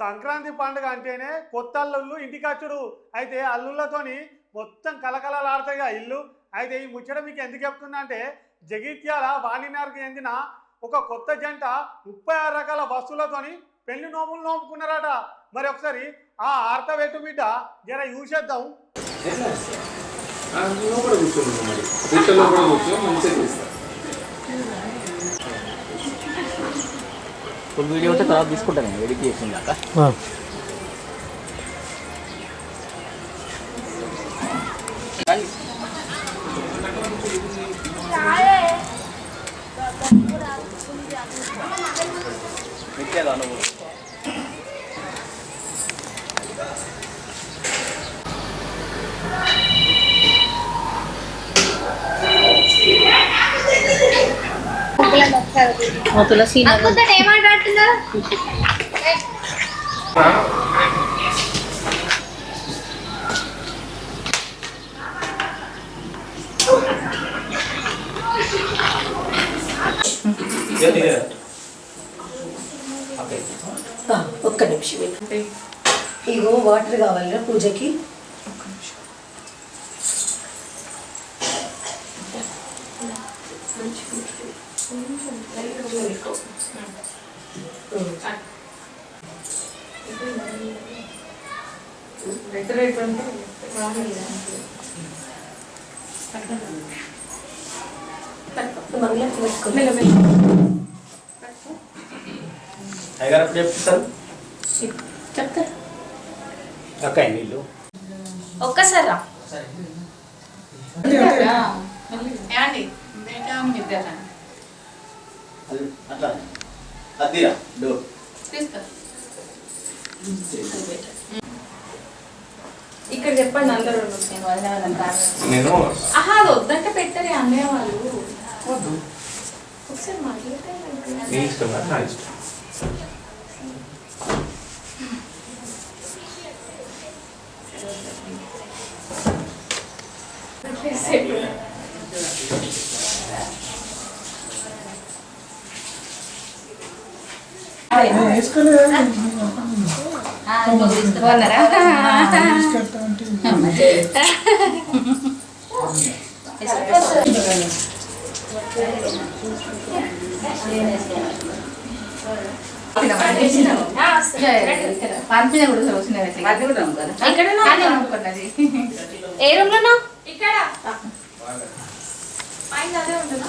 సంక్రాంతి పండుగ అంటేనే కొత్త అల్లుళ్ళు ఇంటికచ్చుడు. అయితే అల్లుళ్ళతోని మొత్తం కలకలలాడతాయిగా ఇల్లు. అయితే ఈ ముచ్చట మీకు ఎందుకు చెప్తున్నా అంటే జగిత్యాల వాణినార్కి చెందిన ఒక కొత్త జంట ముప్పై ఆరు రకాల వస్తువులతోని పెళ్ళి నోములు నోముకున్నారట. మరి ఒకసారి ఆ ఆర్త వెట్టు బిడ్డ జర చూసేద్దాం. కూర్చోండి మరి. కూడా కూర్చో మంచిగా ఫుల్ వీడియో ఉంటే తర్వాత తీసుకుంటాను నేను ఎడిట్ చేసిన దాకా. తులసి ఒక్క నిమిషం ఇవ్వు. ఇగో వాటర్ కావాలిరా పూజకి మంగళం పెట్టుకో. అయ్యగారు ఎప్పుడు చెప్తారు అక్క నీళ్ళు ఒక్కసారి అట్లా అద్దిరా డోర్ ఇక్కడ చెప్పండి అందరూ నేను ఆహా వద్దంటే పెట్టరే అన్నయ్య వాళ్ళు. ఒకసారి మాట్లాడితే నీ ఇష్టం కాదు, నా ఇష్టం పంపిన కూడా వచ్చినది ఇక్కడ అనుకున్నది ఏ రూమ్లో ఇక్కడ. పైన అదే ఉంటుందా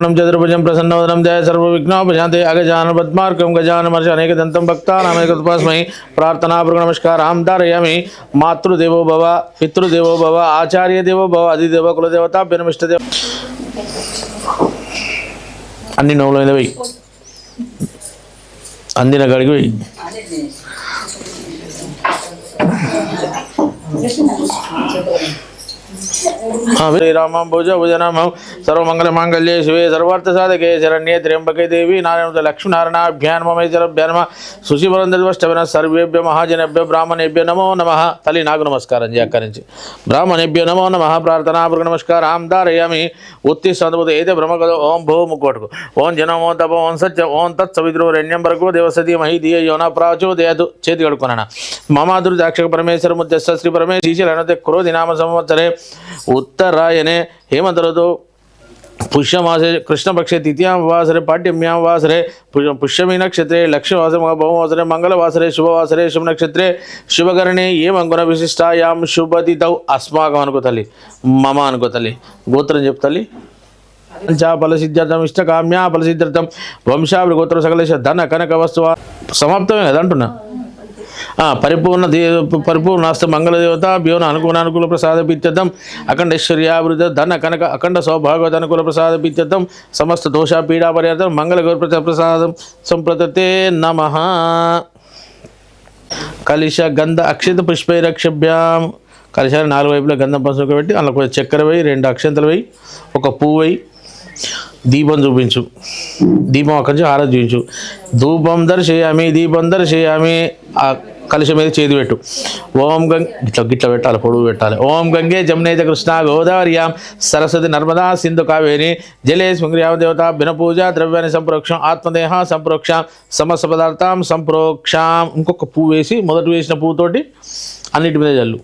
చతుర్భుజం ప్రసన్నవదనం జయ సర్వవిఘ్నోపశాంతి అగజాన పద్మార్కం గజాన అనేక దంతం భక్తానామేకతస్మై ప్రార్థనాపూర్వ నమస్కారం ధారయామి మాతృదేవో భవ పితృదేవో భవ ఆచార్య దేవో భవ అధిదేవ కులదేవత పినమిష్టదేవ అన్ని నవ్వులు అందిన గడికి Thank you. భుజ భుజనామం సర్వమంగళ మాంగళ్యే శివే సర్వార్థ సాధకే శరణ్యే త్ర్యంబకే దేవి నారాయణ లక్ష్మీనారాయణాభ్యానమేశ్వరభ్యానమ శుచివరందర్వష్టమైన సర్వేభ్య మహాజనేభ్య బ్రాహ్మణేభ్య నమో నమ. తల్లి నాకు నమస్కారం జయ అక్కడి నుంచి. బ్రాహ్మణేభ్య నమో నమ. ప్రార్థనా ప్రార్థనాపూర్వ నమస్కారం దారయామి ఉత్తి సందబుత అయితే బ్రహ్మగదో ఓం భూము కోటకు. ఓం జనం ఓం తప ఓం సత్య ఓం తత్ సవిద్రో రెండ్యం వరకు దేవసతి మహి దియ యోన ప్రాచోదయదు చేతి కడుకున్నాను మమాదురు దాక్షక పరమేశ్వర ముద్యస్థ శ్రీ పరమేశ్వర శ్రీశైలనతే క్రోధి నామ సంవత్సరే. ఉత్తరాయణే హేమంత పుష్యమాసే కృష్ణపక్షే తృతీయాం వాసరే పాడ్యమ్యాం వాసరే పుష్యమి నక్షత్రే లక్ష్మీవాసరే భౌమవాసరే మంగళవాసరే శుభవాసరే శుభ నక్షత్రే శుభకరణే ఏం అంకున విశిష్టాయాం శుభతిథౌ అస్మాకం అనుకో తల్లి మమ అనుకో తల్లి గోత్రం చెప్పు తల్లి. పంచా ఫలసిద్ధ్యర్థం ఇష్టకామ్యా ఫలసిద్ధ్యర్థం వంశాభిగోత్ర సకలేశ ధన కనక వస్తువ సమాప్తమే కదా అంటున్నా పరిపూర్ణ దే పరిపూర్ణాస్త మంగళదేవత భ్యోన అనుకూల అనుకూల ప్రసాద పిత్యర్థం అఖండ ఐశ్వర్యాభివృద్ధి ధన కనక అఖండ సౌభాగవత అనుకూల ప్రసాద పిత్యర్థం సమస్త దోష పీడా పరిహార్థం మంగళ గౌరవ ప్రసాదం సంప్రదతే నమ. కలిశ గంధ అక్షిత పుష్పైరక్షభ్యాం. కలిశాన్ని నాలుగు వైపులా గంధం పసుపు పెట్టి అందులో కొంచెం చక్కెర వేయి రెండు అక్షంతలు వేయి ఒక పువ్వు వేయి. దీపం చూపించు. దీపం అక్కడి నుంచి ఆరాధన చూపించు. ధూపం దర్శయామి దీపం దర్శయామి. కలిసి మీద చేతి పెట్టు. ఓం గంగ ఇట్లా గిట్ల పెట్టాలి పొడుగు పెట్టాలి. ఓం గంగే జమునేత కృష్ణ గోదావరియాం. సరస్వతి నర్మదా సింధు కావేరి. జలే స్మృయామ దేవత బినపూజ ద్రవ్యాన్ని సంప్రోక్షం. ఆత్మదేహ సంప్రోక్షం. సమస్త పదార్థం సంప్రోక్షం. ఇంకొక పువ్వు వేసి మొదట వేసిన పువ్వుతోటి అన్నిటి మీద జల్లు.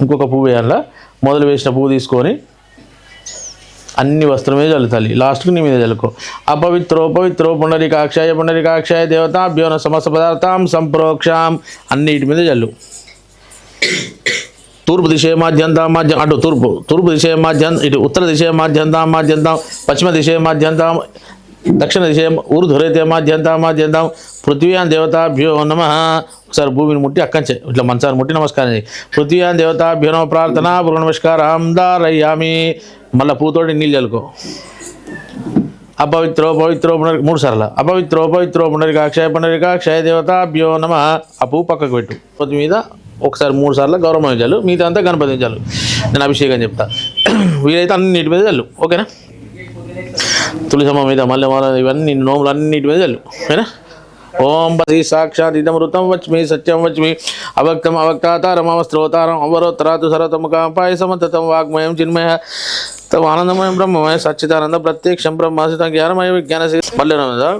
ఇంకొక పువ్వు వేయాల? మొదలు వేసిన పువ్వు తీసుకొని అన్ని వస్త్రం మీద చల్లుతాలి లాస్ట్కి నీ మీద చల్లుకో అపవిత్రో పవిత్రో పుండరికాక్షాయ పుండరికాక్షాయ దేవతాభ్యోన సమస్త పదార్థం సంప్రోక్షాం. అన్నిటి మీద చల్లు తూర్పు దిశే మాధ్యంతం మాధ్యం అటు తూర్పు తూర్పు దిశే మాధ్యం ఇటు ఉత్తర దిశ మాధ్యంతం మాధ్యంతం పశ్చిమ దిశే మాధ్యంతం దక్షిణ దిశ ఊర్ధ్వరైతే మాధ్యంతా మాధ్యంతం. పృథ్వీయాన్ దేవతాభ్యో నమ. ఒకసారి భూమిని ముట్టి అక్కంచే. ఇట్లా మంచాన్ని ముట్టి నమస్కారం చేయి. పృథ్వీయాన్ దేవతాభ్యో నమ. ప్రార్థన పూర్వ నమస్కారం దారయ్యామి మళ్ళీ పూతోటి నీళ్ళు చల్లుకో. అపవిత్రో పవిత్రో పునరి మూడు సార్లు. అపవిత్రో పవిత్రో పునరికాక్షయ దేవత దేవతాభ్యో నమ. ఆ పువ్వు పక్కకు పెట్టు. పొద్దు మీద ఒకసారి మూడు సార్లు గౌరవం చల్లు. మిగతా అంతా గణపతి చాలు నేను అభిషేకం చెప్తా. వీలైతే అన్నిటి మీద చల్లు. ఓకేనా? తులసమ్మ మీద మల్లెమాల ఇవన్నీ నోములు అన్నిటి మీద చల్లు. ఓకేనా? ఓం పది సాక్షాత్ ఇదమృతం వచ్మి సత్యం వచ్మి. అవక్తం అవక్తాతారం అవస్త్రోతారం అవరోత్తరాతు సరతముఖం పాయసమంతతం వాగ్మయం చిన్మయ. తమ ఆనందమయం బ్రహ్మమయ సచ్చిదానంద ప్రత్యక్షం బ్రహ్మాసిత జ్ఞానమయ విజ్ఞాన మళ్ళీ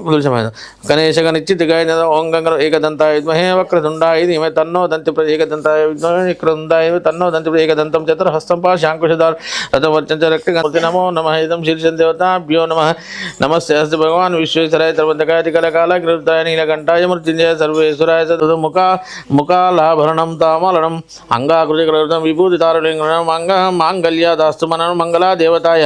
తులసమైన గణేశ నిశ్చిత గాయ ఓం గంగ ఏకదంతాయ విద్మహే వక్రతుండాయ ధీమహి తన్నో దంతి ప్ర ఏకదంతాయ విద్మహే విక్రతుండాయ తన్నో దంతి ప్ర ఏకదంతం చతుర్హస్తం పాశాంకుశదార్ రథం చ రక్తగణపతి నమో నమ ఇదం శీర్షం దేవతాభ్యో నమ నమస్తే అస్తి భగవాన్ విశ్వేశ్వరాయ త్రిబంధకాయ కలకాల కృతాయ నీలకంఠాయ మృత్యుంజయ సర్వేశ్వరాయ సదు ముఖ ముఖాలాభరణం తామలనం అంగాకృతి కృతం విభూతి తారులింగం అంగ మాంగళ్య దాస్తు మననం మంగళా దేవతాయ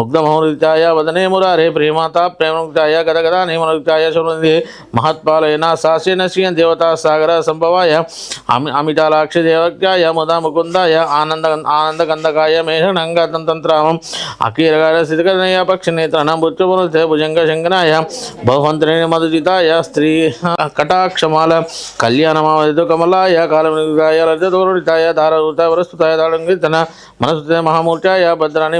ముగ్ధమౌరితాయ వదనే మురారే ప్రేమాత ప్రేమముక్తాయ గదగదా నేమనుక్తాయ శుభ్రంది మహత్పాలయన సాస్యన శ్రీయం దేవతా సాగర సంభవాయ అమి అమితాలాక్ష దేవక్యాయ ముదా ముకుందాయ ఆనంద ఆనందగంధకాయ మేఘనంగతంత్రామం అకీరగార స్థితికరణయ పక్షినేత్రణ బుద్ధపురుతే భుజంగ శంకనాయ బహువంతరేణ మధుజితాయ స్త్రీ కటాక్షమాల కళ్యాణమావధితో కమలాయ కాలమృగాయ లలితోరుడితాయ ధారవృతాయ వరస్తుతాయ దాడంగితన మనసుతే మహామూర్త్యాయ భద్రాణి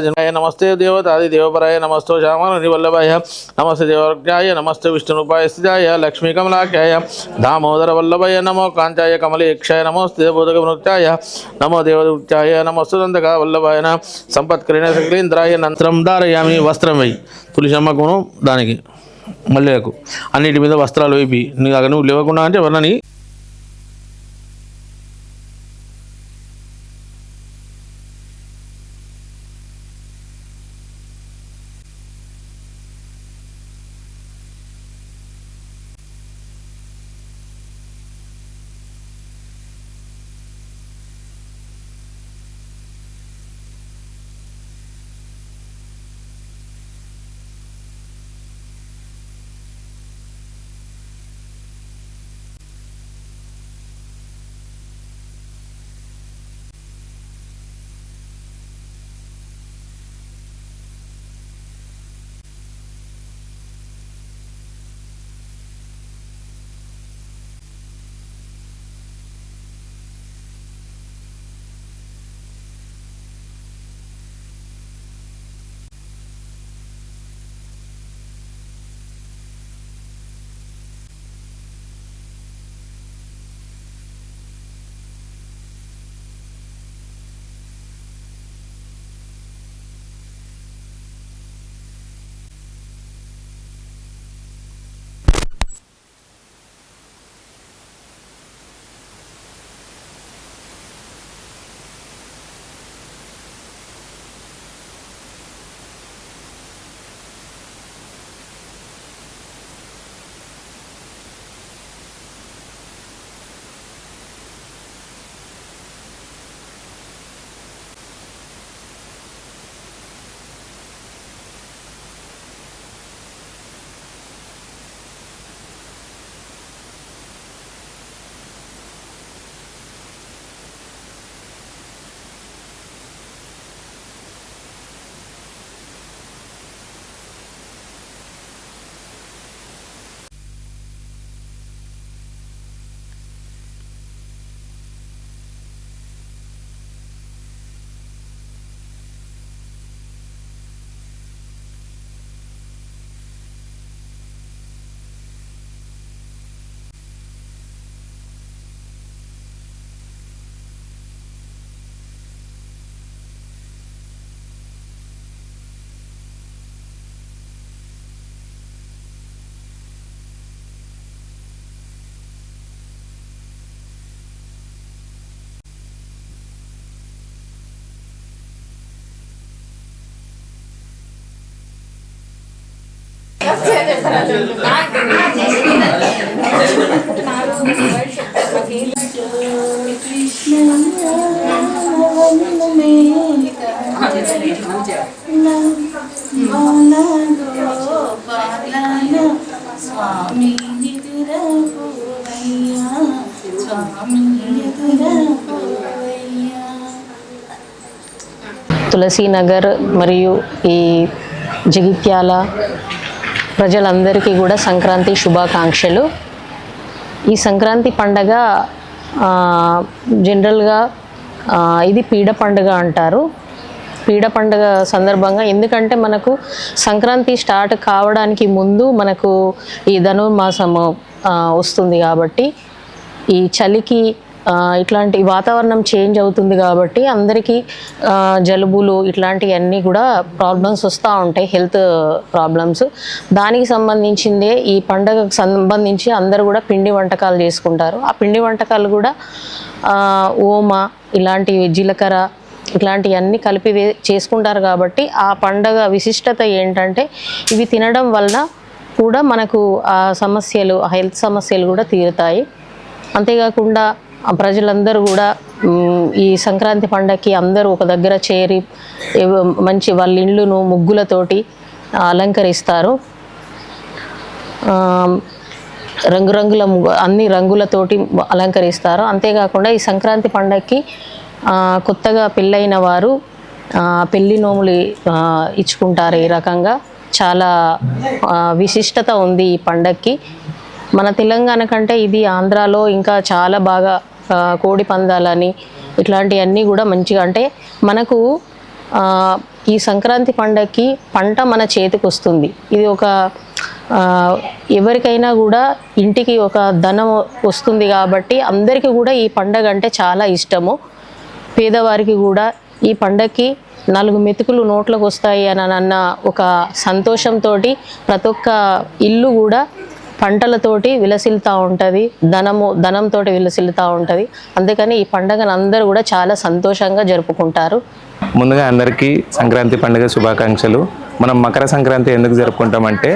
జనాయ నమస్తే దేవతాది దేవపరాయ నమస్తో శ్యామాని వల్లభాయ నమస్తే దేవర్గాయ నమస్తే విష్ణుపాయ స్థితాయ లక్ష్మీ కమలాఖ్యాయ దామోదర వల్లభాయ నమో కాంచాయ కమలేక్షాయ నమస్తే బోధక నృత్యాయ నమో దేవదృత్యాయ నమస్తు దంతక వల్లభాయన సంపత్కరిణ సకలేంద్రాయ నంతరం ధారయామి వస్త్రం వేయి గుణం దానికి మల్లెలకు అన్నిటి మీద వస్త్రాలు వేపి నీకు అక్కడ నువ్వు లేవకుండా అంటే వర్ణని స్వామి తులసీనగర్ మరియు ఈ జగిత్యాల ప్రజలందరికీ కూడా సంక్రాంతి శుభాకాంక్షలు. ఈ సంక్రాంతి పండగ జనరల్గా ఇది పీడ పండుగ అంటారు. పీడ పండుగ సందర్భంగా ఎందుకంటే మనకు సంక్రాంతి స్టార్ట్ కావడానికి ముందు మనకు ఈ ధనుర్మాసము వస్తుంది కాబట్టి ఈ చలికి ఇట్లాంటి వాతావరణం చేంజ్ అవుతుంది కాబట్టి అందరికీ జలుబులు ఇట్లాంటివన్నీ కూడా ప్రాబ్లమ్స్ వస్తూ ఉంటాయి హెల్త్ ప్రాబ్లమ్స్ దానికి సంబంధించిందే ఈ పండగకు సంబంధించి అందరూ కూడా పిండి వంటకాలు చేసుకుంటారు. ఆ పిండి వంటకాలు కూడా ఓమ ఇలాంటివి జీలకర్ర ఇట్లాంటివన్నీ కలిపి వే- చేసుకుంటారు కాబట్టి ఆ పండగ విశిష్టత ఏంటంటే ఇవి తినడం వలన కూడా మనకు ఆ సమస్యలు ఆ హెల్త్ సమస్యలు కూడా తీరుతాయి. అంతేకాకుండా ప్రజలందరూ కూడా ఈ సంక్రాంతి పండగకి అందరూ ఒక దగ్గర చేరి మంచి వాళ్ళ ఇళ్ళును ముగ్గులతోటి అలంకరిస్తారు. రంగురంగుల ముగ్గు అన్ని రంగులతోటి అలంకరిస్తారు. అంతేకాకుండా ఈ సంక్రాంతి పండగకి కొత్తగా పెళ్ళైన వారు పెళ్ళి నోములు ఇచ్చుకుంటారు ఈ రకంగా. చాలా విశిష్టత ఉంది ఈ పండగకి మన తెలంగాణ కంటే ఇది ఆంధ్రాలో ఇంకా చాలా బాగా కోడి పందాలని ఇట్లాంటివన్నీ కూడా మంచిగా అంటే మనకు ఈ సంక్రాంతి పండగకి పంట మన చేతికి వస్తుంది. ఇది ఒక ఎవరికైనా కూడా ఇంటికి ఒక ధనం వస్తుంది కాబట్టి అందరికీ కూడా ఈ పండగ అంటే చాలా ఇష్టము. పేదవారికి కూడా ఈ పండగకి నాలుగు మెతుకులు నోట్లకు వస్తాయి అని అన్న ఒక సంతోషంతో ప్రతి ఒక్క ఇల్లు కూడా పంటలతోటి విలసిల్తూ ఉంటుంది ధనము ధనంతో విలసిల్లుతూ ఉంటుంది. అందుకని ఈ పండగను అందరూ కూడా చాలా సంతోషంగా జరుపుకుంటారు. ముందుగా అందరికీ సంక్రాంతి పండుగ శుభాకాంక్షలు. మనం మకర సంక్రాంతి ఎందుకు జరుపుకుంటామంటే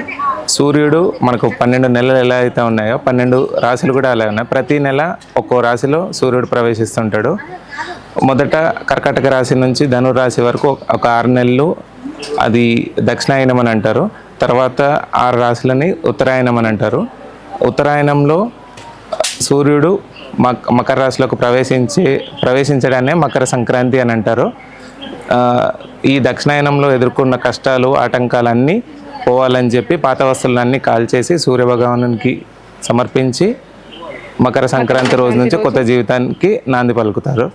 సూర్యుడు మనకు పన్నెండు నెలలు ఎలా అయితే ఉన్నాయో పన్నెండు రాశులు కూడా అలా ఉన్నాయి. ప్రతి నెల ఒక్కో రాశిలో సూర్యుడు ప్రవేశిస్తుంటాడు. మొదట కర్కాటక రాశి నుంచి ధనుర్ రాశి వరకు ఒక ఆరు నెలలు అది దక్షిణాయనం అని అంటారు. తర్వాత ఆరు రాశులని ఉత్తరాయణం అని అంటారు. ఉత్తరాయణంలో సూర్యుడు మక మకర రాశిలోకి ప్రవేశించి ప్రవేశించడాన్నే మకర సంక్రాంతి అని అంటారు. ఈ దక్షిణాయనంలో ఎదుర్కొన్న కష్టాలు ఆటంకాలన్నీ పోవాలని చెప్పి పాత వస్తువులన్నీ కాల్చేసి సూర్యభగవానునికి సమర్పించి మకర సంక్రాంతి రోజు నుంచి కొత్త జీవితానికి నాంది పలుకుతారు.